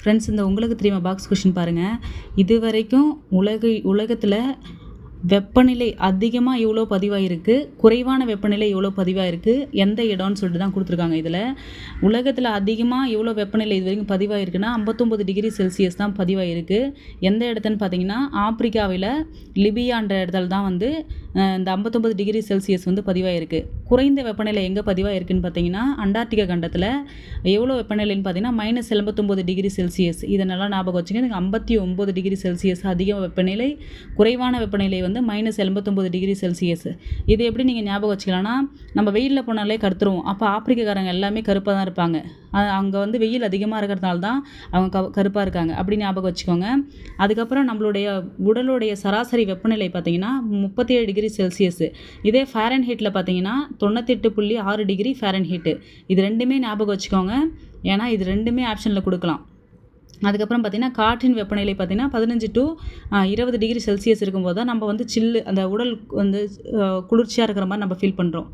Friends இந்த உங்களுக்கு தெரியுமா பாக்ஸ் கொஷின் பாருங்கள் இது வரைக்கும் உலக உலகத்தில் வெப்பநிலை அதிகமாக எவ்வளோ பதிவாயிருக்கு? குறைவான வெப்பநிலை எவ்வளோ பதிவாயிருக்கு? எந்த இடம்னு சொல்லிட்டு தான் கொடுத்துருக்காங்க இதில். உலகத்தில் அதிகமாக எவ்வளோ வெப்பநிலை இது வரைக்கும் பதிவாயிருக்குன்னா ஐம்பத்தொம்பது டிகிரி செல்சியஸ் தான் பதிவாயிருக்கு. எந்த இடத்துன்னு பார்த்தீங்கன்னா ஆப்பிரிக்காவில் லிபியான்ற இடத்துல தான் வந்து இந்த ஐம்பத்தொம்பது டிகிரி செல்சியஸ் வந்து பதிவாயிருக்கு. குறைந்த வெப்பநிலை எங்கே பதிவாயிருக்குன்னு பார்த்தீங்கன்னா அண்டார்டிகா கண்டத்தில் எவ்வளோ வெப்பநிலைன்னு பார்த்தீங்கன்னா மைனஸ் எண்பத்தொம்போது டிகிரி செல்சியஸ். இதை நல்லா ஞாபகம் வச்சுங்க இதுக்கு ஐம்பத்தி ஒம்பது டிகிரி செல்சியஸ் அதிக வெப்பநிலை குறைவான வெப்பநிலை வந்து மைனஸ் எண்பத்தொம்பது டிகிரி செல்சியஸ். இது எப்படி நீங்கள் ஞாபகம் வச்சுக்கலாம்னா நம்ம வெயிலில் போனாலே கருத்துருவோம். அப்போ ஆப்பிரிக்காரங்க எல்லாமே கருப்பாக தான் இருப்பாங்க. அங்கே வந்து வெயில் அதிகமாக இருக்கிறதுனால தான் அவங்க க கருப்பாக இருக்காங்க. அப்படி ஞாபகம் வச்சுக்கோங்க. அதுக்கப்புறம் நம்மளுடைய உடலுடைய சராசரி வெப்பநிலை பார்த்தீங்கன்னா முப்பத்தேழு டிகிரி டிகிரி செல்சியஸ். இதே ஃபேரன் ஹீட்டில் பார்த்தீங்கன்னா தொண்ணூத்தெட்டு புள்ளி ஆறு டிகிரி ஃபேரன் ஹீட்டு இது ரெண்டுமே ஞாபகம் வச்சுக்கோங்க. ஏன்னா இது ரெண்டுமே ஆப்ஷனில் கொடுக்கலாம். அதுக்கப்புறம் பார்த்திங்கன்னா காற்றின் வெப்பநிலை பார்த்தீங்கன்னா பதினஞ்சு டு இருபது டிகிரி செல்சியஸ் இருக்கும்போது தான் நம்ம வந்து சில்லு அந்த உடல் வந்து குளிர்ச்சியாக இருக்கிற மாதிரி நம்ம ஃபீல் பண்ணுறோம்